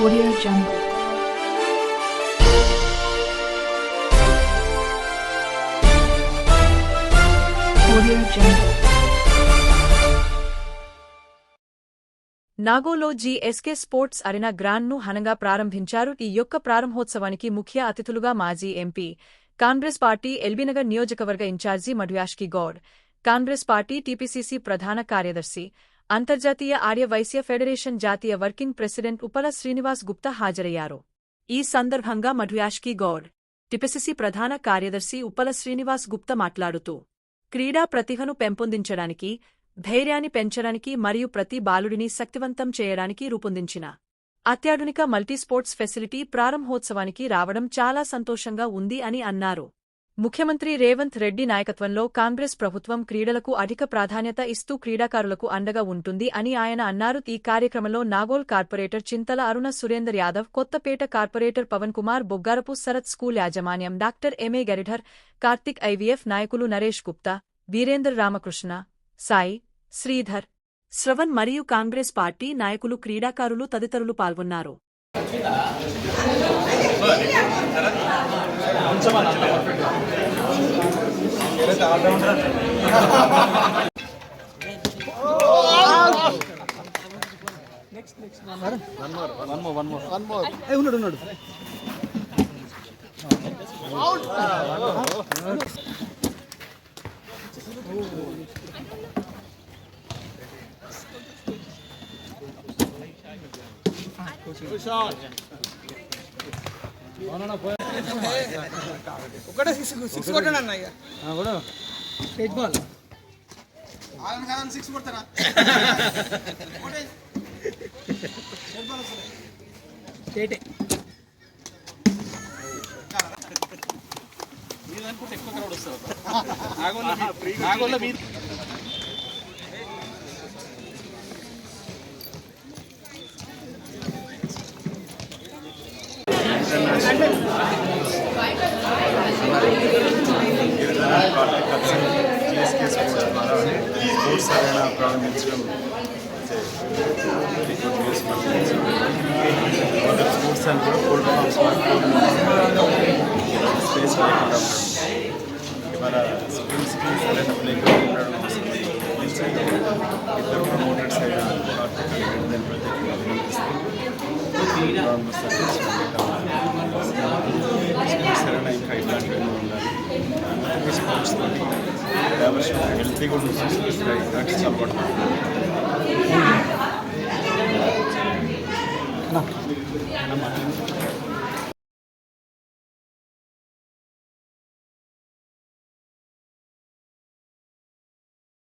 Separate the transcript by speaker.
Speaker 1: Audio Jungle. Audio Jungle.
Speaker 2: నాగోలో GSK sports arena గ్రాండ్ను హనంగా ప్రారంభించారు ఈ యొక్క ప్రారంభోత్సవానికి ముఖ్య అతిథులుగా మాజీ ఎంపీ కాంగ్రెస్ పార్టీ ఎల్బీనగర్ నియోజకవర్గ incharge Madhu Yashki Goud Congress party TPCC ప్రధాన కార్యదర్శి అంతర్జాతీయ ఆర్య వైశ్య ఫెడరేషన్ జాతీయ వర్కింగ్ ప్రెసిడెంట్ ఉపల శ్రీనివాస్ గుప్తా హాజరయ్యారు. ఈ సందర్భంగా మధుయాష్కి గౌడ్ టిపిసిసి ప్రధాన కార్యదర్శి ఉపల శ్రీనివాస్ గుప్తా మాట్లాడుతూ క్రీడా ప్రతిభను పెంపొందించడానికి ధైర్యాన్ని పెంచడానికి మరియు ప్రతి బాలుడిని శక్తివంతం చేయడానికి రూపొందించిన అత్యాధునిక మల్టీస్పోర్ట్స్ ఫెసిలిటీ ప్రారంభోత్సవానికి రావడం చాలా సంతోషంగా ఉంది అని అన్నారు. ముఖ్యమంత్రి రేవంత్ రెడ్డి నాయకత్వంలో కాంగ్రెస్ ప్రభుత్వం క్రీడలకు అధిక ప్రాధాన్యత ఇస్తూ క్రీడాకారులకు అండగా ఉంటుంది అని ఆయన అన్నారు. ఈ కార్యక్రమంలో Nagole corporator Chintala Aruna Surender Yadav Kothapet corporator Pawan Kumar Boggarapu Sharath school యాజమాన్యం doctor MA Garidhar Karthik IVF నాయకులు నరేష్ గుప్తా వీరేందర్ రామకృష్ణ సాయి శ్రీధర్ శ్రవణ్ మరియు కాంగ్రెస్ పార్టీ నాయకులు క్రీడాకారులు తదితరులు పాల్గొన్నారు.
Speaker 3: ఉన్నాడు ఉన్నాడు
Speaker 4: ఒకటే సిక్స్ సిక్స్ కొట్టాను అన్న ఇక.
Speaker 3: కూడా.
Speaker 4: ఎయిట్ బాల్
Speaker 3: సిక్స్ కొడతారా?
Speaker 4: ఎయిటే
Speaker 5: జిఎస్కే స్పోర్ట్స్ ద్వారా స్పోర్ట్స్ అరేనా ప్రారంభించడం వెరీ గుడ్ న్యూస్ మొదటి స్పోర్ట్స్ అని కూడా కోల్డ్ స్పేస్ లేకుండా ఉండడం. ఇవాళ స్కూల్స్కి సరైన ప్లే గ్రౌండ్ ఉండడం ఇన్సైడ్ ఇద్దరు ప్రమోటెడ్ సైడ్ కార్తీక్ అండ్ దాని ప్రత్యేకంగా అభినందిస్తూ సరైన ఇంకా ఇట్లాంటివన్నీ ఉండాలి స్పోర్ట్స్ తోటి ಅವಶ್ಯಕ ಹೆಲ್ತಿಗೂ ಸಿಸ್ಟಮ್ ಸಪೋರ್ಟ್
Speaker 3: ಮಾಡ್ತಾರೆ